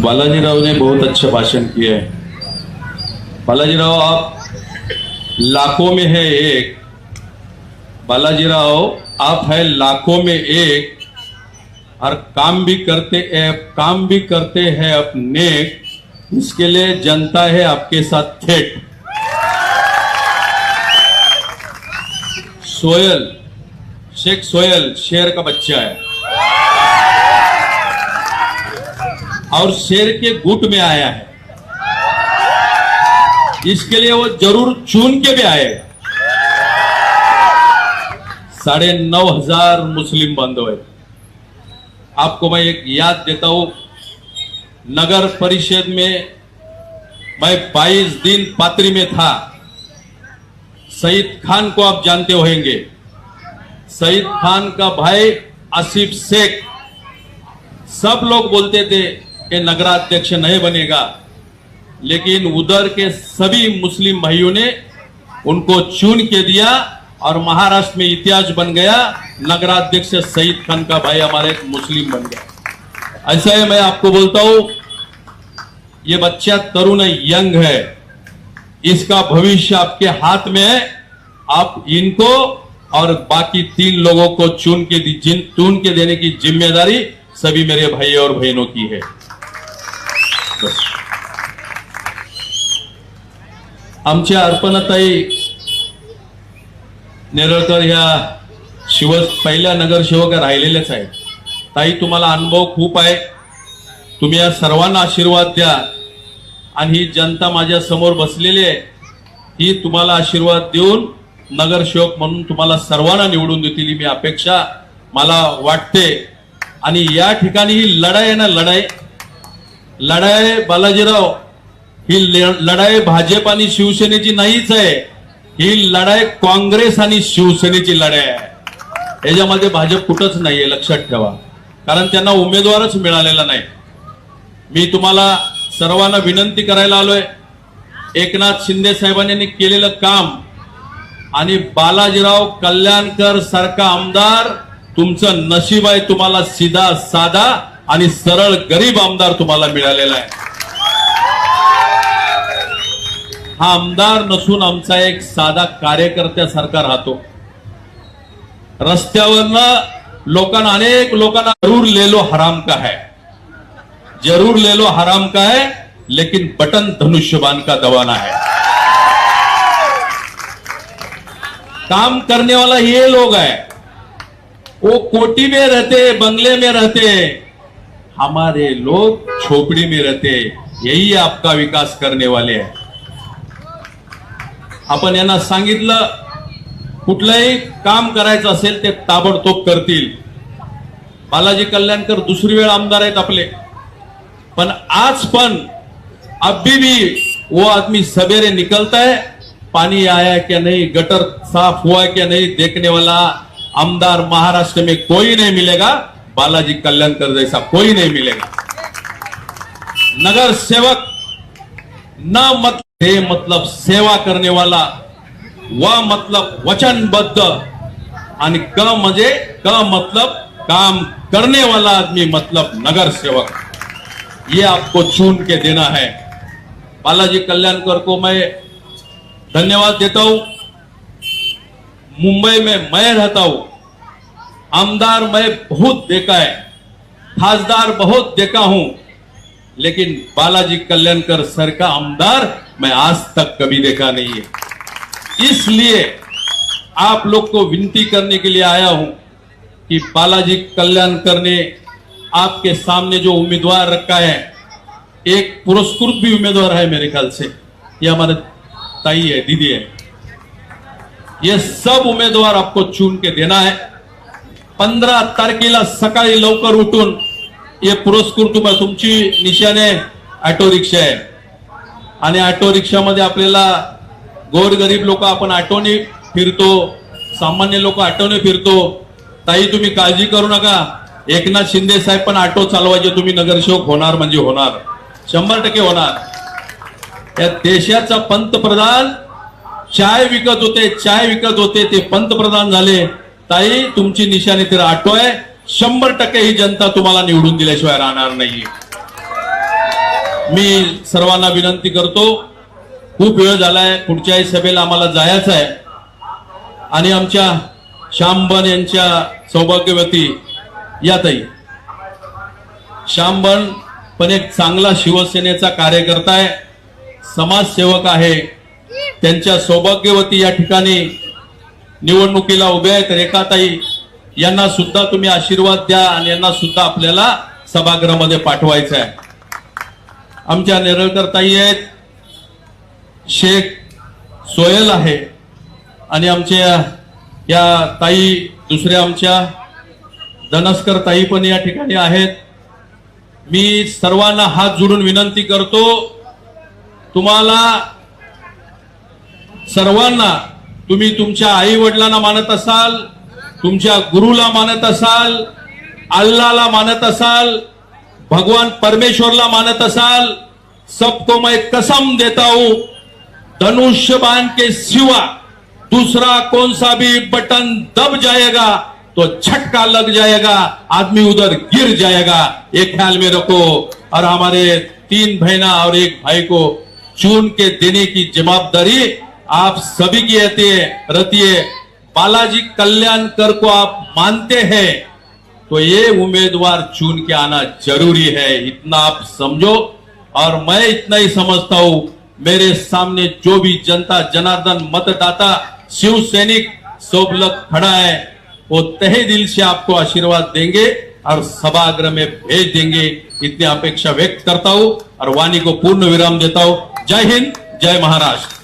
बालाजी राव ने बहुत अच्छा भाषण है। बालाजी राव, आप लाखों में है एक। बालाजी राव, आप है लाखों में एक। और काम भी करते हैं काम भी करते हैं अपने। इसके लिए जनता है आपके साथ थेट सोयल, शेख सोयल, शेर का बच्चा है। और शेर के गुट में आया है। इसके लिए वो ज़रूर चुन के भी आएगा साढ़े नौ हज़ार मुस्लिम बांधव है। आपको मैं एक याद देता हूँ, नगर परिषद में मैं 22 दिन पात्री में था। सईद खान को आप जानते होंगे। सईद खान का भाई आसिफ शेख। सब लोग बोलते थे कि नगराध्यक्ष नहीं बनेगा। लेकिन उधर के सभी मुस्लिम भाइयों ने उनको चुन के दिया और महाराष्ट्र में इतिहास बन गया। नगराध्यक्ष सईद खान का भाई हमारे मुस्लिम बन गया। ऐसा है मैं आपको बोलता हूँ, ये बच्चा तरुण यंग है। इसका भविष्य आपके हाथ में है। आप इनको और बाकी तीन लोगों को चुन के चुन के देने की ज़िम्मेदारी सभी मेरे भाई और बहनों की है. आमच्या अर्पणाताई नेरळकर ह्या शिव पहिल्या नगरसेवका राहिलेल्याच आहेत. ताई तुम्हाला अनुभव खूप आहे. तुम्ही या सर्वांना आशीर्वाद द्या. आणि ही जनता माझ्यासमोर बसलेली आहे. ही तुम्हाला आशीर्वाद देऊन नगरसेवक म्हणून तुम्हाला सर्वांना निवडून देतील ही मी अपेक्षा. मला वाटते. आणि या ठिकाणी ही लढाई आहे ना लढाई. लढाई बालाजीराव ही लढाई भाजप आणि शिवसेनेची नाहीच आहे. ही लढाई काँग्रेस आणि शिवसेनेची लढाई आहे. याच्यामध्ये भाजप कुठंच नाहीये लक्षात ठेवा. कारण त्यांना उमेदवारच मिळालेला नाही. मी तुम्हाला सर्वांना विनंती करायला आलोय. एकनाथ शिंदे साहेबांनी केलेलं काम आणि बालाजीराव कल्याणकर सारखा आमदार तुमचं नशीब आहे तुम्हाला सीधा साधा सरळ गरीब आमदार तुम्हाला मिळालेला आहे. हा आमदार नसून आमचा एक साधा कार्यकर्त्यासारखा राहतो. रस्त्यावरनं लोकांना, अनेक लोकांना ज़रूर ले लो हराम का है? ज़रूर ले लो हराम का है, लेकिन बटन धनुष्यबान का दबाना है. काम करने वाला ये लोग है। वो कोटी में रहते, बंगले में रहते हमारे लोग झोपड़ी में रहते यही आपका विकास करने वाले हैं। आपण यांना सांगितलं कुठलंही काम करायचं असेल ते ताबडतोब करतील. बालाजी कल्याणकर दुसरी वेळ आमदार आहेत आपले. पण आज पण अभी भी वो आदमी सवेरे निकलता है पानी आया क्या नहीं गटर साफ हुआ क्या नहीं देखने वाला आमदार महाराष्ट्र में कोई नहीं मिलेगा। बालाजी कल्याणकर जैसा कोई नहीं मिलेगा। नगर सेवक ना मत हे मतलब सेवा करने वाला वा मतलब वचनबद्ध आणि क म्हणजे क मतलब काम करने वाला आदमी मतलब नगर सेवक। ये आपको चुन के देना है। बालाजी कल्याणकर को मैं धन्यवाद देता हूं। मुंबई में मैं रहता हूं। आमदार मैं बहुत देखा है, खासदार बहुत देखा हूँ, लेकिन बालाजी कल्याणकर सर का आमदार मैं आज तक कभी देखा नहीं है। इसलिए आप लोग को विनती करने के लिए आया हूँ कि बालाजी कल्याणकर ने आपके सामने जो उम्मीदवार रखा है, एक पुरस्कृत भी उम्मीदवार है मेरे ख्याल से। ये हमारे ताई है, दीदी है। ये सब उम्मीदवार आपको चुन के देना है। पंधरा तारखेला सकाळी लवकर उठून हे पुरस्कृत तुमची निशाने ऑटो रिक्षा आहे. आणि ऑटो रिक्षामध्ये आपल्याला गोरगरीब लोक आपण ऑटोने फिरतो सामान्य लोक ऑटोने फिरतो. ताई तुम्ही काळजी करू नका. एकनाथ शिंदे साहेब पण ऑटो चालवायचे. तुम्ही नगरसेवक होणार म्हणजे होणार. शंभर टक्के होणार. या देशाचा पंतप्रधान चाय विकत होते चाय विकत होते ते पंतप्रधान झाले. ताई तुमची निशाणी तर आठवय शंभर टक्के ही जनता तुम्हाला निवडून दिल्याशिवाय राहणार नाहीये. मी सर्वांना विनंती करतो खूप वेळ झालाय पुढच्याही सभेला आम्हाला जायचं आहे. आणि आमच्या श्यामबन यांच्या सौभाग्यवती या ताई. श्यामबन पण एक चांगला शिवसेनेचा कार्यकर्ता आहे समाजसेवक आहे. त्यांच्या सौभाग्यवती या ठिकाणी निवडणुकीला उभे आहेत. रेखाताई यांना सुद्धा तुम्ही आशीर्वाद द्या आणि यांना सुद्धा आपल्याला सभागृहामध्ये पाठवायचं आहे. आमच्या नेरळकर ताई आहेत. शेख सोयल आहे. आणि आमच्या या ताई दुसऱ्या आमच्या धनस्कर ताई पण या ठिकाणी आहेत. मी सर्वांना हात जोडून विनंती करतो तुम्हाला सर्वांना तुम्ही तुमच्या आई वडिलांना मानत असाल तुमच्या गुरुला मानत असाल अल्लाला मानत असाल भगवान परमेश्वरला मानत असाल सबको मैं कसम देता हूं धनुष्य बाण के सिवा दूसरा कौन सा भी बटन दब जाएगा तो झटका लग जाएगा आदमी उधर गिर जाएगा। ये ख्याल में रखो और हमारे तीन बहना और एक भाई को चुन के देने की जवाबदारी आप सभी की रहती है बालाजी कल्याणकर को आप मानते हैं तो ये उम्मीदवार चुन के आना ज़रूरी है। इतना आप समझो, और मैं इतना ही समझता हूँ। मेरे सामने जो भी जनता, जनार्दन मतदाता शिव सैनिक सब लोग खड़ा है, वो तहे दिल से आपको आशीर्वाद देंगे और सभागृह में भेज देंगे। इतनी अपेक्षा व्यक्त करता हूँ और वाणी को पूर्ण विराम देता हूँ। जय हिंद, जय महाराष्ट्र।